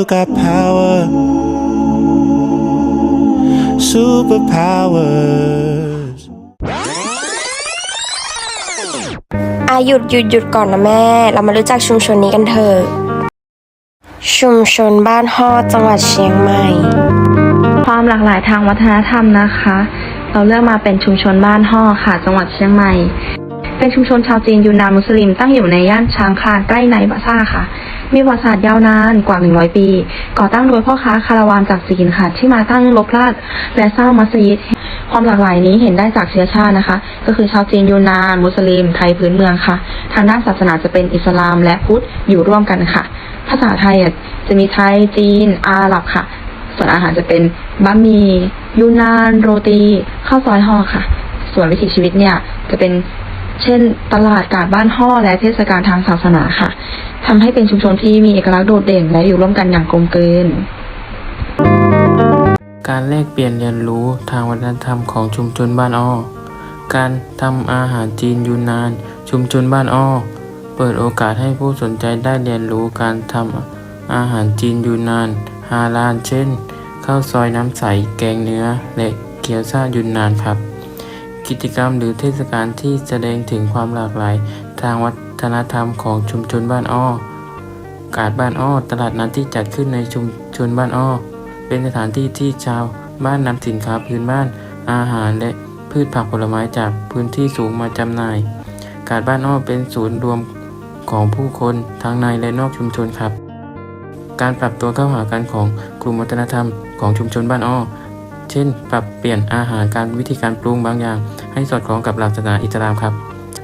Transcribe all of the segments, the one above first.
you got power, superpowers. อาหยุดหยุดหยุดก่อนนะแม่ เรามารู้จักชุมชนนี้กันเถอะ ชุมชนบ้านฮอดจังหวัดเชียงใหม่ ความหลากหลายทางวัฒนธรรมนะคะ เราเลือกมาเป็นชุมชนบ้านห่อค่ะ จังหวัดเชียงใหม่ เป็นชุมชนชาวจีนยูนนานมุสลิมตั้งอยู่ในย่านช้างคลานใกล้ไนบาซ่าค่ะ มีประวัติศาสตร์ยาวนานกว่า 100 ปี ก่อตั้งโดยพ่อค้าคาราวานจากจีนค่ะ ที่มาตั้งรกรากและสร้างมัสยิดความหลากหลายนี้เห็นได้จากเชื้อชาตินะคะ ก็คือชาวจีนยูนนาน มุสลิม ไทยพื้นเมืองค่ะ ทางด้านศาสนาจะเป็นอิสลามและพุทธอยู่ร่วมกันค่ะ ภาษาไทยจะมีไทยจีน อาหรับค่ะ ส่วนอาหารจะเป็นบะหมี่ยูนาน โรตี ข้าวซอยห่อค่ะ ส่วนวิถีชีวิตเนี่ยจะเป็น เช่น ตลาดกาดบ้านห่อและเทศกาลทางศาสนาค่ะทำให้เป็นชุมชนที่มีเอกลักษณ์โดดเด่นและอยู่ร่วมกันอย่างกลมกลืนการแลกเปลี่ยนเรียนรู้ทางวัฒนธรรมของชุมชนบ้านอ้อ การทำอาหารจีนยูนนาน ชุมชนบ้านอ้อ เปิดโอกาสให้ผู้สนใจได้เรียนรู้การทำอาหารจีนยูนนาน ฮาลาลเช่น ข้าวซอยน้ำใส แกงเนื้อ และเกี๊ยวซ่ายูนนานครับ กิจกรรมหรือเทศกาลที่แสดงถึงความหลากหลาย ทางวัฒนธรรมของชุมชนบ้านอ้อกาดบ้านอ้อ ตลาดนัดที่จัดขึ้นในชุมชนบ้านอ้อ เป็นสถานที่ที่ชาวบ้านนำสินค้าพื้นบ้าน อาหารและพืชผักผลไม้จากพื้นที่สูงมาจำหน่าย กาดบ้านอ้อเป็นศูนย์รวมของผู้คนทั้งในและนอกชุมชนครับ การปรับตัวเข้าหากันของกลุ่มวัฒนธรรมของชุมชนบ้านอ้อ เช่น ปรับเปลี่ยนอาหารการวิธีการปรุงบางอย่าง ให้สอดคล้องกับหลักศาสนาอิสลามครับ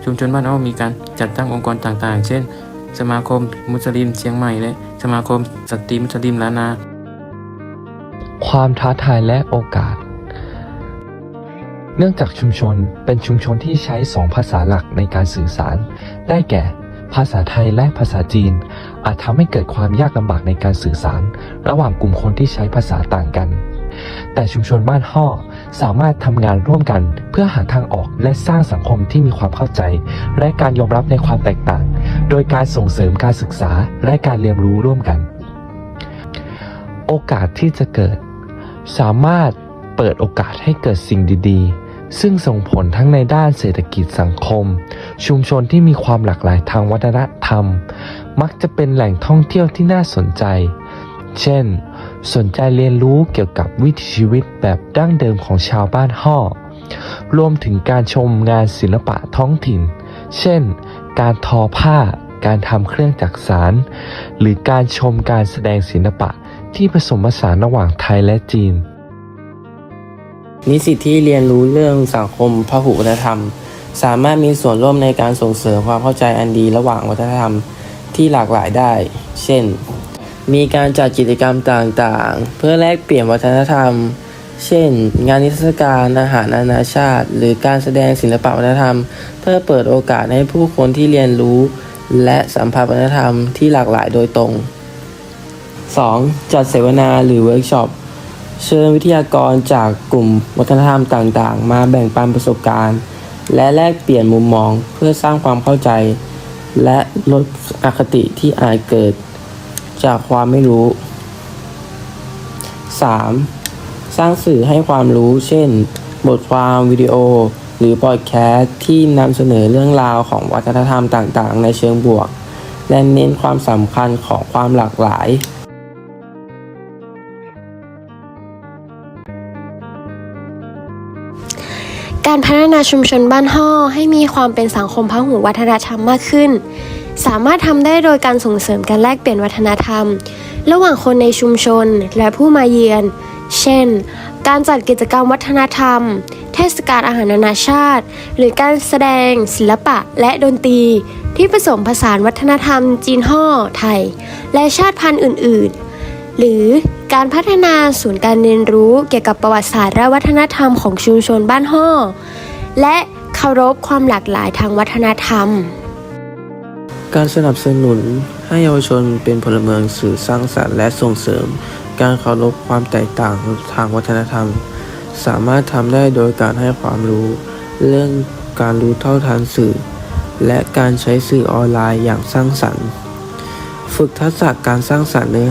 ชุมชนบ้านอ้อมีการจัดตั้งองค์กรต่างๆ เช่น สมาคมมุสลิมเชียงใหม่และสมาคมสตรีมุสลิมล้านนา ความท้าทายและโอกาส เนื่องจากชุมชนเป็นชุมชนที่ใช้สองภาษาหลักในการสื่อสาร ได้แก่ภาษาไทยและภาษาจีน อาจทำให้เกิดความยากลำบากในการสื่อสาร ระหว่างกลุ่มคนที่ใช้ภาษาต่างกัน แต่ชุมชนบ้านห่อสามารถทำงานร่วมกันเพื่อหาทางออกและสร้างสังคมที่มีความเข้าใจ และการยอมรับในความแตกต่าง โดยการส่งเสริมการศึกษาและการเรียนรู้ร่วมกัน โอกาสที่จะเกิด สามารถเปิดโอกาสให้เกิดสิ่งดีๆ ซึ่งส่งผลทั้งในด้านเศรษฐกิจสังคม ชุมชนที่มีความหลากหลายทางวัฒนธรรม มักจะเป็นแหล่งท่องเที่ยวที่น่าสนใจ เช่น สนใจเรียนรู้เกี่ยวกับวิถีชีวิตแบบดั้งเดิมของชาวบ้านห่อรวมถึงการชมงานศิลปะท้องถิ่น เช่น การทอผ้า การทำเครื่องจักสาน หรือการชมการแสดงศิลปะที่ผสมผสานระหว่างไทยและจีน นิสิตที่เรียนรู้เรื่องสังคมพหุวัฒนธรรม สามารถมีส่วนร่วมในการส่งเสริมความเข้าใจอันดีระหว่างวัฒนธรรมที่หลากหลายได้ เช่น มีการจัดกิจกรรมต่างๆ เพื่อแลกเปลี่ยนวัฒนธรรม เช่น งานนิทรรศการอาหารนานาชาติ หรือการแสดงศิลปะวัฒนธรรม เพื่อเปิดโอกาสให้ผู้คนที่เรียนรู้ และสัมผัสวัฒนธรรมที่หลากหลายโดยตรง 2. จัดเสวนาหรือเวิร์กช็อปเชิญวิทยากรจากกลุ่มวัฒนธรรมต่างๆ มาแบ่งปันประสบการณ์ และแลกเปลี่ยนมุมมองเพื่อสร้างความเข้าใจ และลดอคติที่อาจเกิด จากความไม่รู้ 3. สร้างสื่อให้ความรู้ เช่น บทความวิดีโอ หรือพอดแคสต์ที่นำเสนอเรื่องราวของวัฒนธรรมต่างๆ ในเชิงบวก และเน้นความสำคัญของความหลากหลาย การพัฒนาชุมชนบ้านห่อให้มีความเป็นสังคมพหุวัฒนธรรมมากขึ้น สามารถทำได้โดยการส่งเสริมการแลกเปลี่ยนวัฒนธรรม ระหว่างคนในชุมชนและผู้มาเยือน เช่น การจัดกิจกรรมวัฒนธรรม เทศกาลอาหารนานาชาติ หรือการแสดง ศิลปะและดนตรี ที่ผสมผสานวัฒนธรรม จีนห่อไทย และชาติพันธุ์อื่น ๆ หรือการพัฒนาศูนย์การเรียนรู้เกี่ยวกับประวัติศาสตร์และวัฒนธรรมของชุมชนบ้านห่อและเคารพความหลากหลายทางวัฒนธรรม การสนับสนุนให้เยาวชนเป็นพลเมืองสื่อสร้างสรรค์และส่งเสริม การเคารพความแตกต่างทางวัฒนธรรม สามารถทำได้โดยการให้ความรู้ เรื่องการรู้เท่าทันสื่อ และการใช้สื่อออนไลน์อย่างสร้างสรรค์ ฝึกทักษะการสร้างสรรค์เนื้อ